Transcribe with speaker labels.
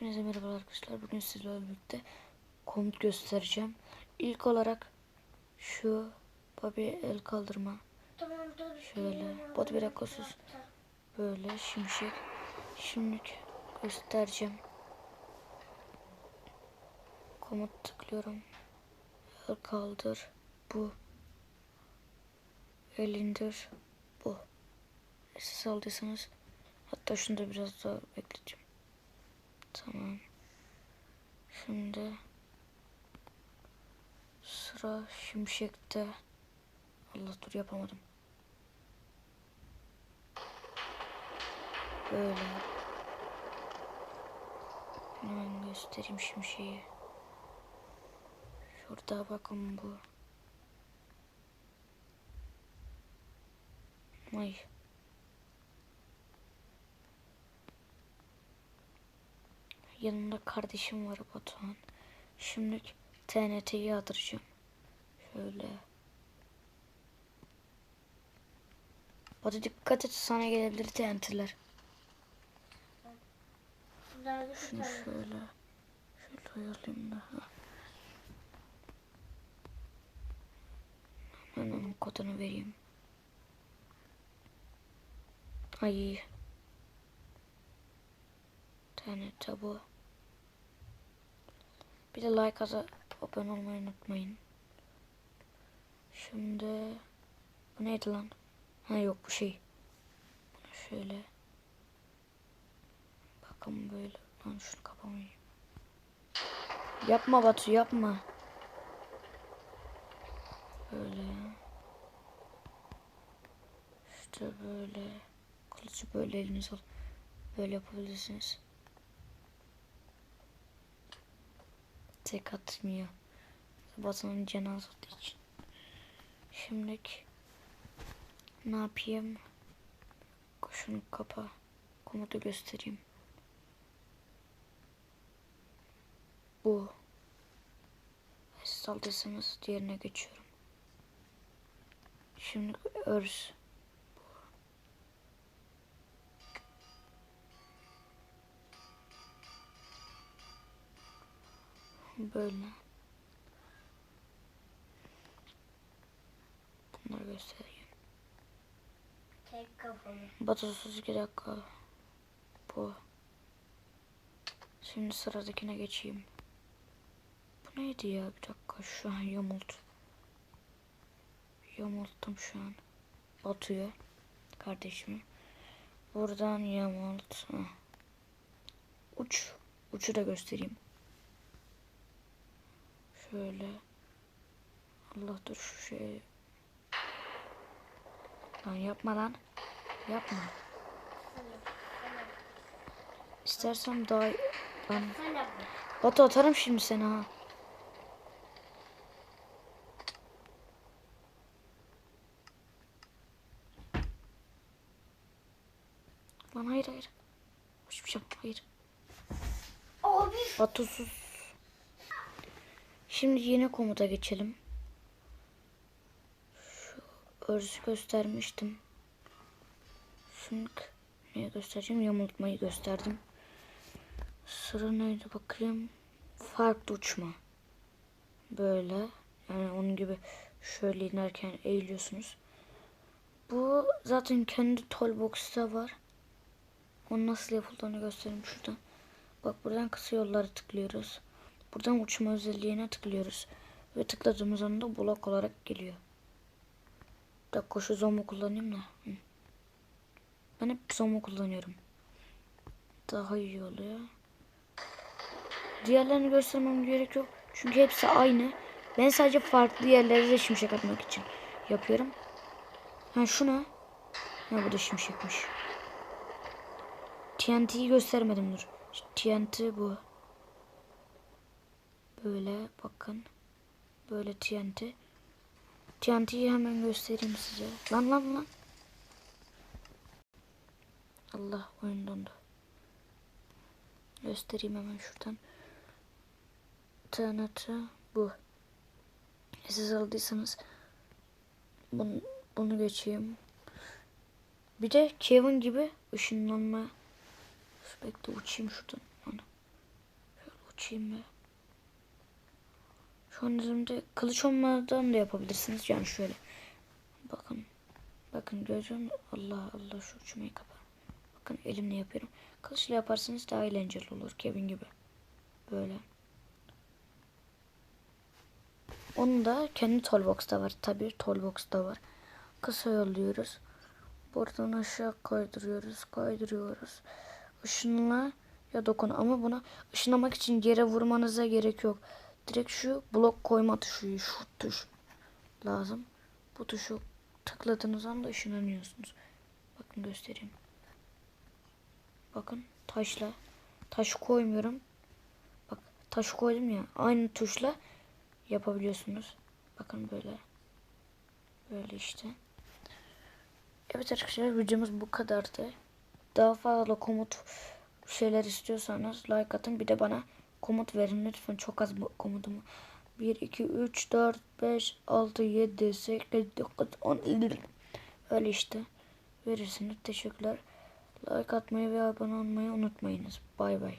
Speaker 1: Hepinize merhaba arkadaşlar. Bugün sizlerle birlikte komut göstereceğim. İlk olarak şu Bobby el kaldırma. Şöyle. Bot bir. Böyle şimşek. Şimdilik göstereceğim. Komut tıklıyorum. El kaldır. Bu. El indir. Bu. Siz aldıysanız hatta şunu da biraz daha bekleteceğim. Tamam. Şimdi sıra şimşekte. Allah dur yapamadım. Böyle. Hemen göstereyim şimşeği. Şurada bakın bu. Ay. Yanımda kardeşim var Batuhan. Şimdi TNT'yi yağdıracağım. Şöyle. Batu dikkat et sana gelebilir TNT'ler. Şunu şöyle. Şöyle ayarlayayım da. Hemen onun kodunu vereyim. Ay. TNT bu. Bir de like aza abone olmayı unutmayın. Şimdi bu neydi lan? Ha yok bu şey. Şöyle. Bakın böyle. Lan şunu kapamayayım. Yapma Batu yapma. Böyle. İşte böyle. Kılıcı böyle elinize al. Böyle yapabilirsiniz. Tek atmıyor. Batu'nun cenaze attığı için. Şimdilik ne yapayım? Şunu kapa. Komutu göstereyim. Bu. Siz aldıysanız diğerine geçiyorum. Şimdi örs. Böyle. Bunları göstereyim.
Speaker 2: Tek kafalı.
Speaker 1: Batusuz 2 dakika. Bu. Şimdi sıradakine geçeyim. Bu neydi ya? Bir dakika şu an yamultu. Yamulttum şu an. Batıyor. Kardeşimi. Buradan yamult. Heh. Uç. Uçu da göstereyim. Şöyle. Allah dur şu şey. Lan yapma lan. Yapma. İstersem daha...
Speaker 2: Bu.
Speaker 1: Batu atarım şimdi seni ha. Lan hayır hayır. Hiçbir şey yapma hayır.
Speaker 2: Abi.
Speaker 1: Batu sus. Şimdi yeni komuta geçelim. Şu örsü göstermiştim. Şimdi neye göstereceğim? Yamultmayı gösterdim. Sıra neydi bakayım. Farklı uçma. Böyle. Yani onun gibi şöyle inerken eğiliyorsunuz. Bu zaten kendi toolbox'ta var. Onun nasıl yapıldığını göstereyim şuradan. Bak buradan kısa yolları tıklıyoruz. Buradan uçma özelliğine tıklıyoruz. Ve tıkladığımız anda blok olarak geliyor. Bir dakika şu zoom'u kullanayım da. Ben hep zoom'u kullanıyorum. Daha iyi oluyor. Diğerlerini göstermem gerek yok. Çünkü hepsi aynı. Ben sadece farklı yerlere de şimşek atmak için yapıyorum. Ha şuna. Ha bu da şimşekmiş. TNT'yi göstermedim dur. TNT bu. Böyle bakın. Böyle TNT. TNT'yi hemen göstereyim size. Lan lan lan. Allah oyun dondu. Göstereyim hemen şuradan. TNT bu. Siz aldıysanız bunu, bunu geçeyim. Bir de Kevin gibi ışınlanma. Bekle uçayım şuradan. Ana. açayım ben. Elimde kılıç olmadan da yapabilirsiniz. Yani şöyle. Bakın. Bakın görüyor? Allah Allah şu uçmayı kapa. Bakın elimle yapıyorum. Kılıçla yaparsanız daha eğlenceli olur. Kevin gibi. Böyle. Onun da kendi toolbox'ta var. Tabii toolbox'ta var. Kısa yolluyoruz. Buradan aşağı kaydırıyoruz. Kaydırıyoruz. Işınla ya dokun ama buna ışınlamak için yere vurmanıza gerek yok. Direkt şu blok koyma tuşu, şu tuş lazım. Bu tuşu tıkladığınız anda ışınlanıyorsunuz. Bakın göstereyim. Bakın taşla. Taş koymuyorum. Bak taş koydum ya. Aynı tuşla yapabiliyorsunuz. Bakın böyle. Böyle işte. Evet arkadaşlar videomuz bu kadardı. Daha fazla komut şeyler istiyorsanız like atın. Bir de bana komut verin lütfen. Çok az bu komutumu. 1, 2, 3, 4, 5, 6, 7, 8, 9, 10, Öyle işte. Verirsiniz. Teşekkürler. Like atmayı ve abone olmayı unutmayınız. Bay bay.